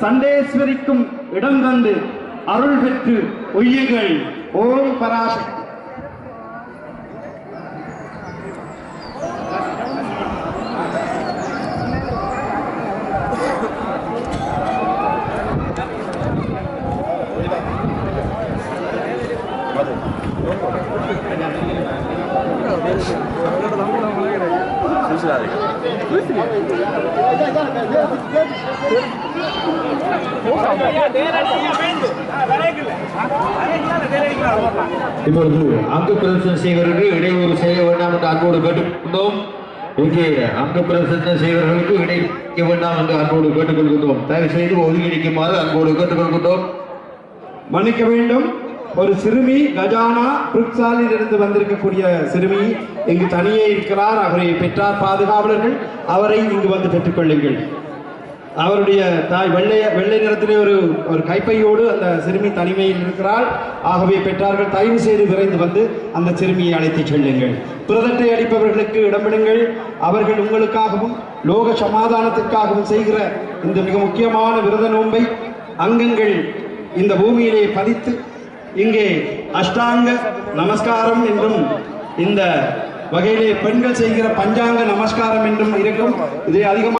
சண்டேஸ்வரிக்கும் இடம் தந்து அருள் பெற்று ஒய்யுங்கள் ஓம் பராசக்தி. இப்பொழுது அங்கு பிரதர்சனம் செய்வதற்கு இடையூறு செய்ய வேண்டாம் என்று அன்போடு கேட்டுக்கொண்டோம். இங்கே அங்கு பிரதர்சனம் செய்வர்களுக்கு இடைக்க வேண்டாம் என்று அன்போடு கேட்டுக்கொள்கின்றோம். தயவு செய்து ஒதுங்கிடிக்குமாறு அன்போடு கேட்டுக்கொள்கின்றோம். மன்னிக்க வேண்டும். ஒரு சிறுமி கஜானா புருக்சாலில் இருந்து வந்திருக்கக்கூடிய சிறுமி இங்கு தனியே இருக்கிறார். அவரை பெற்றார் பாதுகாவலர்கள். அவரை இங்கு வந்து பெற்றுக்கொள்ளுங்கள். அவருடைய தாய் வெள்ளை வெள்ளை நிறத்திலே ஒரு ஒரு கைப்பையோடு அந்த சிறுமி தனிமையில் இருக்கிறாள். ஆகவே பெற்றார்கள் தயவு செய்து விரைந்து வந்து அந்த சிறுமியை அழைத்துச் செல்லுங்கள். பிரதட்டை அளிப்பவர்களுக்கு இடமிடுங்கள். அவர்கள் உங்களுக்காகவும் லோக சமாதானத்திற்காகவும் செய்கிற இந்த மிக முக்கியமான விரத நோன்பை அங்கங்கள் இந்த பூமியிலே பதித்து இங்கே அஷ்டாங்க நமஸ்காரம் என்றும் இந்த வகையிலே பெண்கள் செய்கிற பஞ்சாங்க நமஸ்காரம் என்றும் இருக்கும். இதை அதிகமாக